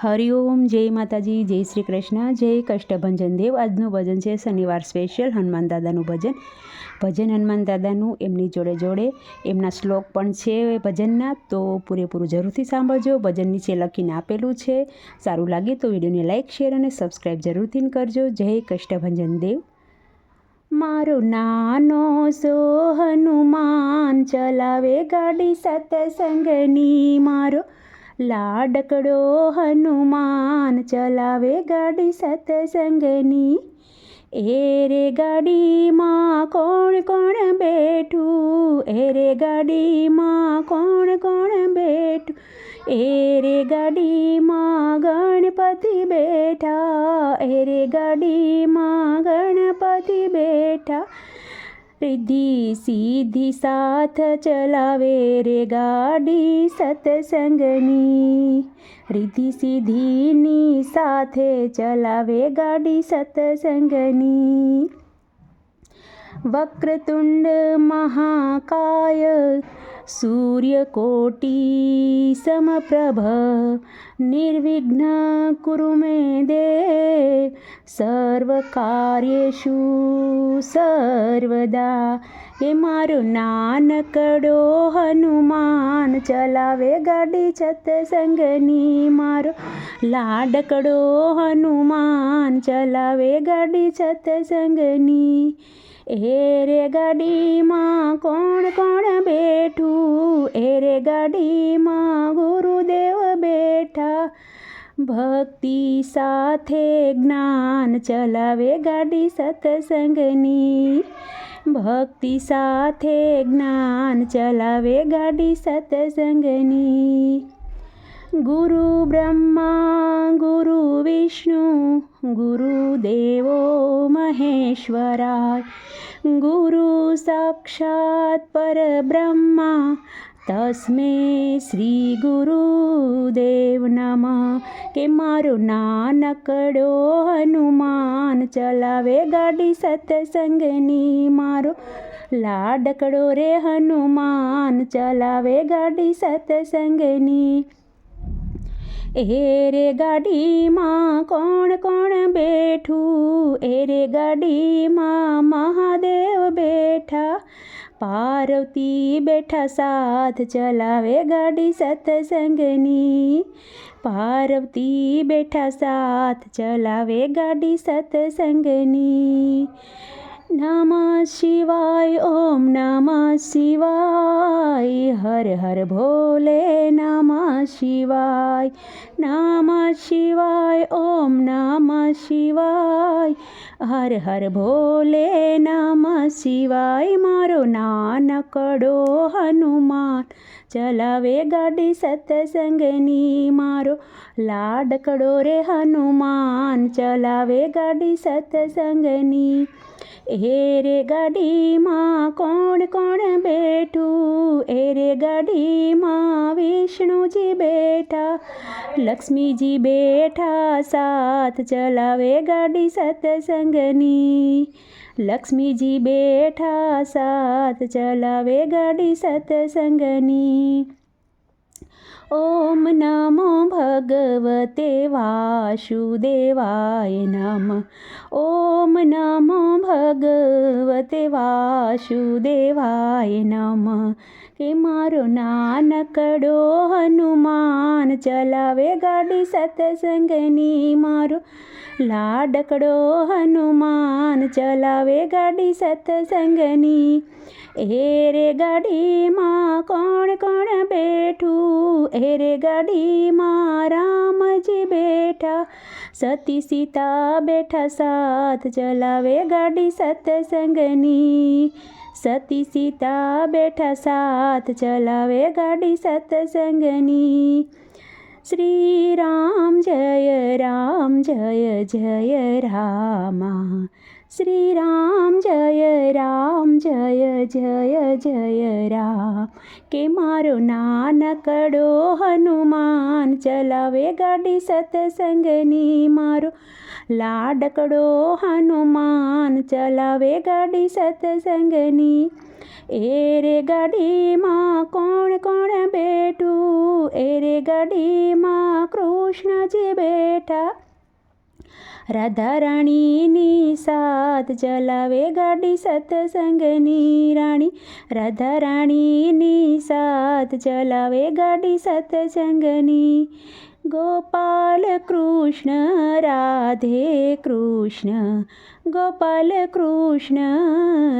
હરિઓમ જય માતાજી, જય શ્રી કૃષ્ણ, જય કષ્ટભંજન દેવ. આજનું ભજન છે શનિવાર સ્પેશિયલ હનુમાન દાદાનું ભજન. ભજન હનુમાન દાદાનું એમની જોડે જોડે એમના શ્લોક પણ છે ભજનના, તો પૂરેપૂરું જરૂરથી સાંભળજો. ભજન નીચે લખીને આપેલું છે. સારું લાગે તો વિડીયોને લાઇક શેર અને સબસ્ક્રાઈબ જરૂરથી કરજો. જય કષ્ટભંજન દેવ. મારો નાનો સો હનુમાન ચલાવે ગાડી સતસંગની. મારો લાડકડો હનુમાન ચલાવે ગાડી સતસંગની એ રે ગાડીમાં કોણ કોણ બેઠું? એ રે ગાડીમાં કોણ કોણ બેઠું? એ રે ગાડીમાં ગણપતિ બેઠા. એ રે ગાડીમાં ગણપતિ બેઠા. રિદ્ધિ સીધી સાથ ચલાવે રે ગાડી સતસંગની. રિદ્ધિ સીધીની સાથે ચલાવે ગાડી સતસંગની. વક્રતુંડ મહાકાય સૂર્યકોટી સમપ્રભ નિર્વિઘ્ન કુરુ મે દેવ સર્વકાર્યેષુ સર્વદા એ મારો નાનકડો હનુમાન ચલાવે ગાડી છત સંગની મારો લાડકડો હનુમાન ચલાવે ગાડી સતસંગની એ રે ગાડીમાં કોણ કોણ બેઠું? એ રે ગાડીમાં ગુરુદેવ બેઠા. ભક્તિ સાથે જ્ઞાન ચલાવે ગાડી સત્સંગની. ભક્તિ સાથે જ્ઞાન ચલાવે ગાડી સત્સંગની. ગુરુ બ્રહ્મા ગુરુ વિષ્ણુ महेश्वराय। સાક્ષાત પરબ્રહ્મા તસ્મે શ્રી ગુરુદેવ નમ કે મારો નાનકડો હનુમાન ચલાવે ગાડી સત્સંગની મારો લાડકડો રે હનુમાન ચલાવે ગાડી સત્સંગની એ રે ગાડીમાં કોણ કોણ બેઠું? એ રે ગાડીમાં મહાદેવ બેઠા. પાર્વતી બેઠા સાથ ચલાવે ગાડી સત્સંગની. પાર્વતી બેઠા સાથ ચલાવે ગાડી સત્સંગની. નમ શિવાય, ઓમ નમ શિવાય, હર હર ભોલે નમ શિવાય નમ શિવાય, ઓમ નમ શિવાય, હર હર ભોલે નમ શિવાય, મારો નાનકડો હનુમાન, ચલાવે ગાડી સત્સંગની, મારો લાડકડો રે હનુમાન, ચલાવે ગાડી સત્સંગની એ રે ગાડીમાં કોણ કોણ બેઠું? એ રે ગાડીમાં વિષ્ણુજી બેઠા, લક્ષ્મીજી બેઠા, સાથ ચલાવે ગાડી સત્સંગની. લક્ષ્મીજી બેઠા, સાથ ચલાવે ગાડી સત્સંગની. ઓમ નમો ભગવતે વાસુદેવાય નમ ઓમ નમો ભગવતે વાસુદેવાય નમ કે મારો નાનકડો હનુમાન ચલાવે ગાડી સતસંગની મારો લાડકડો હનુમાન ચલાવે ગાડી સતસંગની એ રે ગાડીમાં કોણ કોણ બેઠું એ રે ગાડીમાં રામજી બેઠા. સતી સીતા બેઠા, સાથ ચલાવે ગાડી સત્સંગની. સતી સીતા બેઠા, સાથ ચલાવે ગાડી સત્સંગની. શ્રી રામ જય રામ જય જય રામા. શ્રી રામ જય જય જય રામ કે મારો નાનકડો હનુમાન ચલાવે ગાડી સત્સંગની મારો લાડકડો હનુમાન ચલાવે ગાડી સત્સંગની એ રે ગાડીમાં કોણ કોણ બેઠું એ રે ગાડીમાં કૃષ્ણ કૃષ્ણજી બેઠા રાધા રાણીની સાથ ચલાવે ગાડી સત્સંગની રાણી. રાધા રાણીની સાથ ચલાવે ગાડી સત્સંગની ગોપાલ કૃષ્ણ રાધે કૃષ્ણ ગોપાલ કૃષ્ણ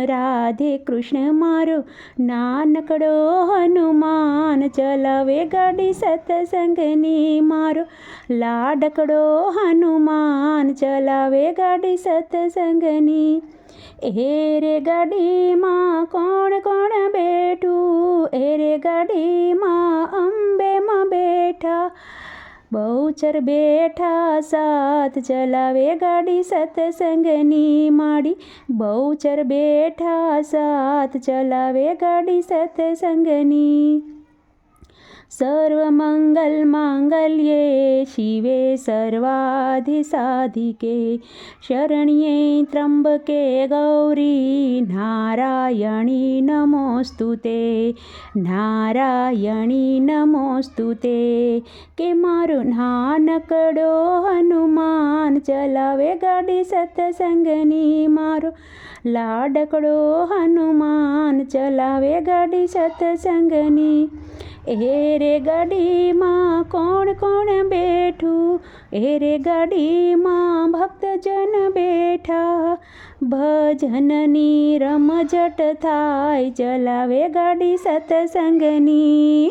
રાધે કૃષ્ણ, મારો નાનકડો હનુમાન, ચલાવે ગાડી સત્સંગની, મારો લાડકડો હનુમાન, ચલાવે ગાડી સત્સંગની. એ રે ગાડીમાં કોણ કોણ બેઠું? એ રે ગાડીમાં બેઠા બહુચર બેઠા સાથ ચલાવે ગાડી સત્સંગની માડી બહુચર બેઠા સાથ ચલાવે ગાડી સત્સંગની સર્વમંગલ शिवे सर्वाधिसाधिके शरण्ये त्र्यम्बके ત્રંબકે ગૌરી નારાયણી ते નારાયણી નમોસ્તુ તે કે મારું નાનકડો હનુમાન ચલાવે ગાડી સત્સંગની મારો લાડકડો હનુમાન ચલાવે ગાડી સત્સંગની એ રે ગાડીમાં કોણ કોણ બેઠું? એ રે ગાડીમાં ભક્તજન બેઠા. ભજનની રમઝટ થાય, ચલાવે ગાડી સત્સંગની.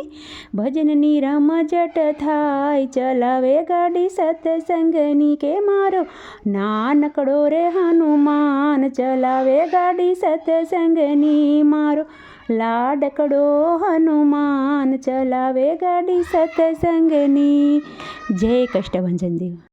ભજનની રમઝટ થાય, ચલાવે ગાડી સત્સંગની. કે મારો નાનકડો રે હનુમાન, ચલાવે ગાડી સત્સંગની. મારો લાડકડો હનુમાન ચલાવે ગાડી સત્સંગની જય કષ્ટભંજન દેવ.